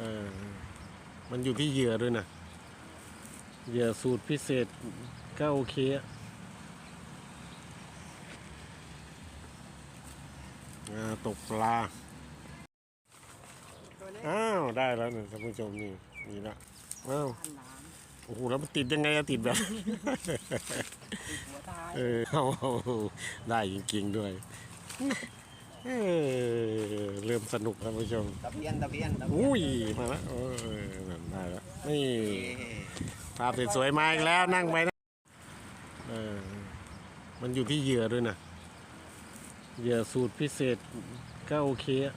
เออมันอยู่ที่เหยื่อด้วยนะเหยื่อสูตรพิเศษก็โอเคอะอ่าตกปลาตัวเล็กอ้าว ได้แล้วเนี่ยท่านผู้ชมนี่นี่ละอ้าวพันน้โอ้โหแล้วมันติดยังไงอะติดแบบำติดหัวตายเออเอาเอาได้จริงๆด้วย เออเริ่มสนุกท่านผู้ชม ตะเพียนตะเพียนตะเพีนอุ้ยมาแล้วเออนั่นได้แล้วนี่เอ้ภาพสวยๆมาอีกแล้วนั่งไปนะเออมันอยู่ที่เหยื่อด้วยนะเหยื่อสูตรพิเศษก็โอเคอะ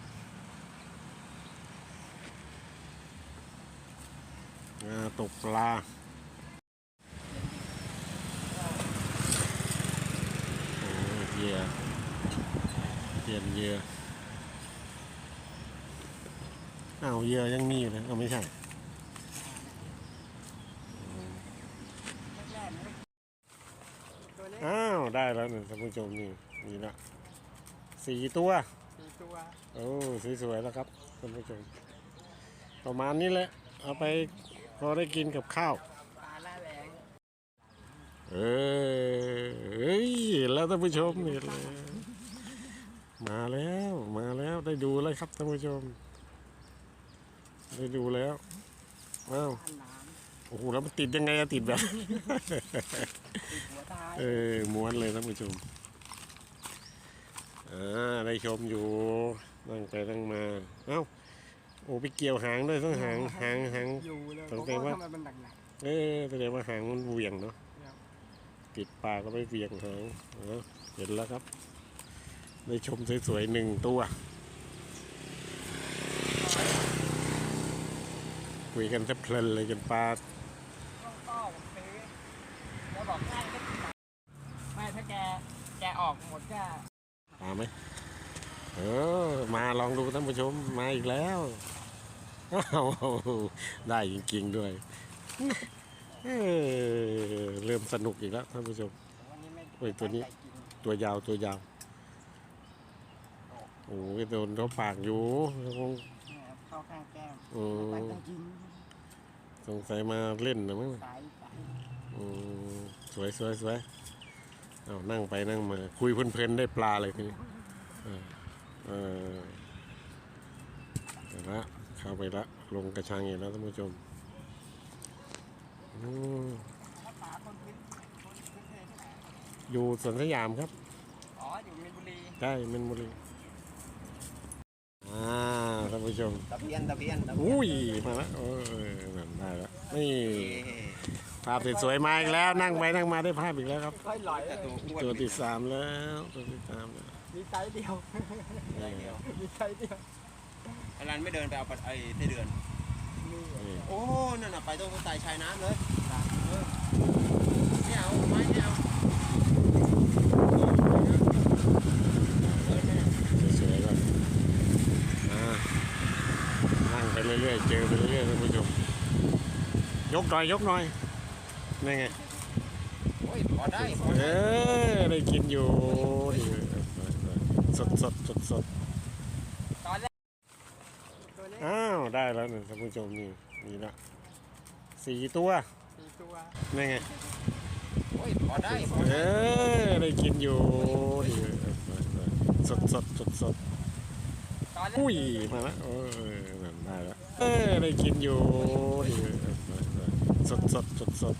อ่าตกปลา โอ้ยเหยื่อเป ลี่ยนเหยื่ออ้าวเหยื่อยังมีอยู่เลยเอาไม่ใช่แรกๆนะตัวเล็กอ้าว ได้แล้วเนี่ยท่านผู้ชมนี่นี่ละสี่ตัวสี่ตัวโอ้สวยๆแล้วครับท่านผู้ชม ประมาณนี้แหละ เอาไปพอได้กินกับข้าวปลาล่าแรงเออเฮ้ยเห็นแล้วท่านผู้ชมเห็นแล้วมาแล้วมาแล้ว ได้ดูแล้วครับท่านผู้ชม ได้ดูแล้วอ้าวพันน้โอ้โหแล้วมันติดยังไงอะติดแบบำติดหัวตายเออม้วนเลยท่านผู้ชมอ่าได้ชมอยู่นั่งไปนั่งมาเอ้าโอ้ไปเกี่ยวหางด้วยต้องหางหางหางอยู่เลยสังผมเกตก็ว่าทำไมมันหนักเออแสดงว่าหางมันเหวี่ยงเนาะครับติดปากก็ไปเหวี่ยงหางเออเห็นแล้วครับ ได้ชมสวยๆหนึ่งตัว คุยกันแทบเพลินเลยจนปลาๆต้องต้อผมซื้อแล้วบอกง่ายก็กินไม่ถ้าแกแกออกหมดก็ปลาไหมเออ มาลองดูท่านผู้ชมมาอีกแล้วอ้าวได้จริงๆด้วยเออเริ่มสนุกอีกแล้วท่านผู้ชมวันนี้ไม่โอ้ยตัวนี้ไม่กินตัวยาวตัวยาว โอ้ยโดนเขาปากอยู่คง เนี่ยเข้าข้างแก้มอืไปมต้องกินสงสัยมาเล่นนะมั้งสายสายอืมสวยสวยสวยเอานั่งไปนั่งมา คุยเพลินๆได้ปลาเลยทีนี้เออเออเอาละเข้าไปละ ลงกระชังอีกแล้วท่านผู้ชมอืมถ้าป๋าคนพื้นคนพื้นเพที่ไหนอยู่สวนสยามครับอ๋ออยู่มินบุรีใช่เมนบุรีอ่า ท่านผู้ชม ตะเพียนตะเพียนตะเพีนอุ้ยมาแล้วเออนั่นได้แล้วนี่เอ้ภาพสวยๆมาอีกแล้วนั่งไปนั่งมาได้ภาพอีกแล้วครับ ค่อยลอยแต่ตัวอ้วนตัวที่สามแล้วตัวที่สามแล้วมีไซส์เดียวได้เดียวมีไซส์เดียวไอ้รันไม่เดินไปเอาปัดไอ้ไส้เดือนมีนี่โอ้ นั่นน่ะไปตรงใต้ชายน้ำเลยเออไม่เอาไม่ไม่เอาเออนั่นน่ะ สวยๆก่อนอ่านั่งไป เรื่อยๆเจอไปเรื่อยๆท่านผู้ชมยกหน่อยยกหน่อยนี่ไงโอ้ยพอได้พอเอได้อได้กินอยู่นี่สดสดสดสดตอนแรกตัวเล็กๆอ้าวได้แล้วเนี่ยท่านผู้ชมนี่นี่ละสี่ตัวสี่ตัวนี่ไงโอ้ยพอได้พอเอได้อได้กินอยู่นี่สดสดสดสดตอนแรกอุ้ยมาแล้วเออนั่นได้แล้ว เออได้กินอยู่สดสดสดสด